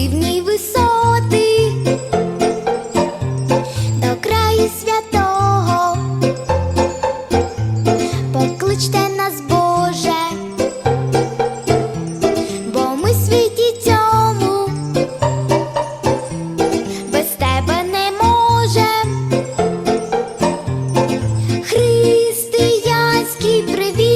дивній висоти, до краю святого, покличте нас, Боже, бо ми світі цьому, без тебе не може, Християнський привіт.